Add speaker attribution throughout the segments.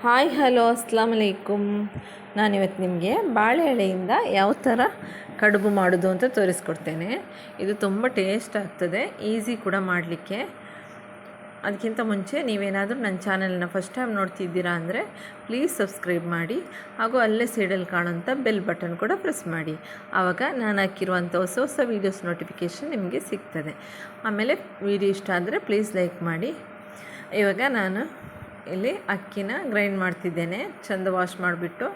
Speaker 1: Hi, hello Aslam ಅಲೈಕುಮ್ ನಾನಿವತ್ತು ನಿಮಗೆ ಬಾಳೆ ಎಳೆಯಿಂದ ಯಾವ ಥರ ಕಡುಬು ಮಾಡೋದು ಅಂತ ತೋರಿಸ್ಕೊಡ್ತೇನೆ. ಇದು ತುಂಬ ಟೇಸ್ಟ್ ಆಗ್ತದೆ, ಈಸಿ ಕೂಡ ಮಾಡಲಿಕ್ಕೆ. ಅದಕ್ಕಿಂತ ಮುಂಚೆ ನೀವೇನಾದರೂ ನನ್ನ ಚಾನಲ್ನ ಫಸ್ಟ್ ಟೈಮ್ ನೋಡ್ತಿದ್ದೀರಾ ಅಂದರೆ ಪ್ಲೀಸ್ ಸಬ್ಸ್ಕ್ರೈಬ್ ಮಾಡಿ, ಹಾಗೂ ಅಲ್ಲೇ ಸೈಡಲ್ಲಿ ಕಾಣೋಂಥ ಬೆಲ್ ಬಟನ್ ಕೂಡ ಪ್ರೆಸ್ ಮಾಡಿ. ಆವಾಗ ನಾನು ಹಾಕಿರುವಂಥ ಹೊಸ ಹೊಸ ವೀಡಿಯೋಸ್ ನೋಟಿಫಿಕೇಷನ್ ನಿಮಗೆ ಸಿಗ್ತದೆ. ಆಮೇಲೆ ವಿಡಿಯೋ ಇಷ್ಟ ಆದರೆ ಪ್ಲೀಸ್ ಲೈಕ್ ಮಾಡಿ. ಇವಾಗ ನಾನು ಇಲ್ಲಿ ಅಕ್ಕಿನ ಗ್ರೈಂಡ್ ಮಾಡ್ತಿದ್ದೇನೆ. ಚೆಂದ ವಾಶ್ ಮಾಡಿಬಿಟ್ಟು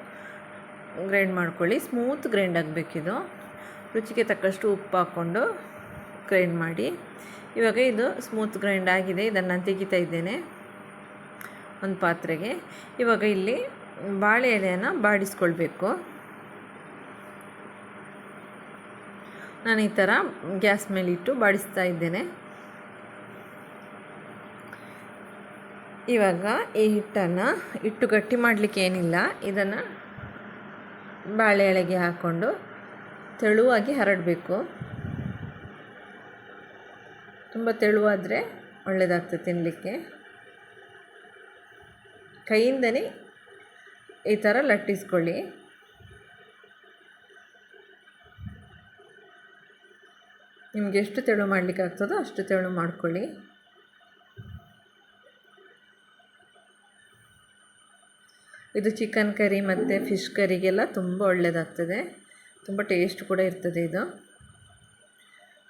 Speaker 1: ಗ್ರೈಂಡ್ ಮಾಡ್ಕೊಳ್ಳಿ. ಸ್ಮೂತ್ ಗ್ರೈಂಡ್ ಆಗಬೇಕಿದು. ರುಚಿಗೆ ತಕ್ಕಷ್ಟು ಉಪ್ಪು ಹಾಕ್ಕೊಂಡು ಗ್ರೈಂಡ್ ಮಾಡಿ. ಇವಾಗ ಇದು ಸ್ಮೂತ್ ಗ್ರೈಂಡ್ ಆಗಿದೆ. ಇದನ್ನು ನಾನು ತೆಗಿತಾ ಇದ್ದೇನೆ ಒಂದು ಪಾತ್ರೆಗೆ. ಇವಾಗ ಇಲ್ಲಿ ಬಾಳೆ ಎಲೆಯನ್ನು ಬಾಡಿಸ್ಕೊಳ್ಬೇಕು. ನಾನು ಈ ಥರ ಗ್ಯಾಸ್ ಮೇಲಿಟ್ಟು ಬಾಡಿಸ್ತಾ ಇದ್ದೇನೆ. ಇವಾಗ ಈ ಹಿಟ್ಟನ್ನು ಹಿಟ್ಟು ಗಟ್ಟಿ ಮಾಡಲಿಕ್ಕೆ ಏನಿಲ್ಲ, ಇದನ್ನು ಬಾಳೆ ಎಳೆಗೆ ಹಾಕ್ಕೊಂಡು ತೆಳುವಾಗಿ ಹರಡಬೇಕು. ತುಂಬ ತೆಳುವಾದರೆ ಒಳ್ಳೆಯದಾಗ್ತದೆ ತಿನ್ನಲಿಕ್ಕೆ ಕೈಯಿಂದನೇ ಈ ಥರ ಲಟ್ಟಿಸ್ಕೊಳ್ಳಿ. ನಿಮಗೆ ಎಷ್ಟು ತೆಳು ಮಾಡಲಿಕ್ಕೆ ಆಗ್ತದೋ ಅಷ್ಟು ತೆಳು ಮಾಡ್ಕೊಳ್ಳಿ. ಇದು ಚಿಕನ್ ಕರಿ ಮತ್ತು ಫಿಶ್ ಕರಿಗೆಲ್ಲ ತುಂಬ ಒಳ್ಳೆಯದಾಗ್ತದೆ ತುಂಬ ಟೇಸ್ಟ್ ಕೂಡ ಇರ್ತದೆ ಇದು.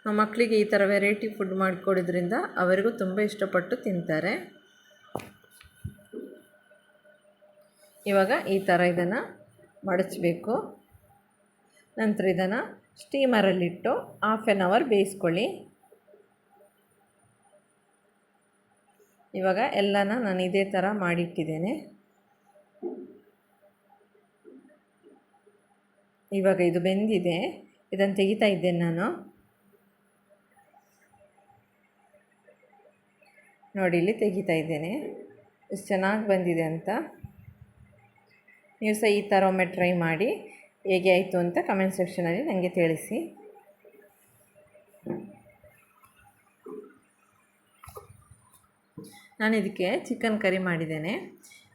Speaker 1: ನಮ್ಮ ಮಕ್ಕಳಿಗೆ ಈ ಥರ ವೆರೈಟಿ ಫುಡ್ ಮಾಡಿಕೊಡೋದ್ರಿಂದ ಅವರಿಗೂ ತುಂಬ ಇಷ್ಟಪಟ್ಟು ತಿಂತಾರೆ. ಇವಾಗ ಈ ಥರ ಇದನ್ನು ಮಡಚಬೇಕು. ನಂತರ ಇದನ್ನು ಸ್ಟೀಮರಲ್ಲಿಟ್ಟು ಹಾಫ್ ಆ್ಯನ್ ಅವರ್ ಬೇಯಿಸ್ಕೊಳ್ಳಿ. ಇವಾಗ ಎಲ್ಲನ ನಾನು ಇದೇ ಥರ ಮಾಡಿಟ್ಟಿದ್ದೇನೆ. ಇವಾಗ ಇದು ಬೆಂದಿದೆ. ಇದನ್ನು ತೆಗಿತಾ ಇದ್ದೇನೆ ನಾನು. ನೋಡಿ, ಇಲ್ಲಿ ತೆಗಿತಾ ಇದ್ದೇನೆ. ಇಷ್ಟು ಚೆನ್ನಾಗಿ ಬಂದಿದೆ ಅಂತ. ನೀವು ಸಹ ಈ ಥರ ಒಮ್ಮೆ ಟ್ರೈ ಮಾಡಿ. ಹೇಗೆ ಆಯಿತು ಅಂತ ಕಮೆಂಟ್ ಸೆಕ್ಷನಲ್ಲಿ ನನಗೆ ತಿಳಿಸಿ. ನಾನು ಇದಕ್ಕೆ ಚಿಕನ್ ಕರಿ ಮಾಡಿದ್ದೇನೆ.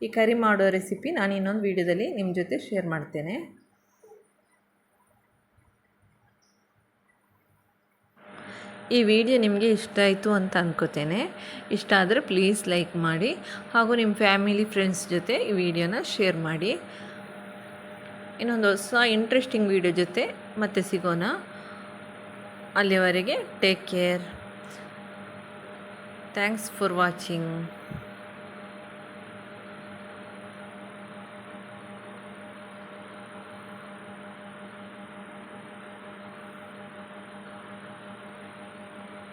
Speaker 1: ಈ ಕರಿ ಮಾಡೋ ರೆಸಿಪಿ ನಾನು ಇನ್ನೊಂದು ವೀಡಿಯೋದಲ್ಲಿ ನಿಮ್ಮ ಜೊತೆ ಶೇರ್ ಮಾಡ್ತೇನೆ. ಈ ವಿಡಿಯೋ ನಿಮಗೆ ಇಷ್ಟ ಆಯಿತು ಅಂತ ಅಂದ್ಕೋತೇನೆ ಇಷ್ಟ ಆದರೆ ಪ್ಲೀಸ್ ಲೈಕ್ ಮಾಡಿ ಹಾಗೂ ನಿಮ್ಮ ಫ್ಯಾಮಿಲಿ ಫ್ರೆಂಡ್ಸ್ ಜೊತೆ ಈ ವಿಡಿಯೋನ ಶೇರ್ ಮಾಡಿ. ಇನ್ನೊಂದು ಹೊಸ ಇಂಟ್ರೆಸ್ಟಿಂಗ್ ವಿಡಿಯೋ ಜೊತೆ ಮತ್ತೆ ಸಿಗೋಣ. ಅಲ್ಲಿವರೆಗೆ take care thanks for watching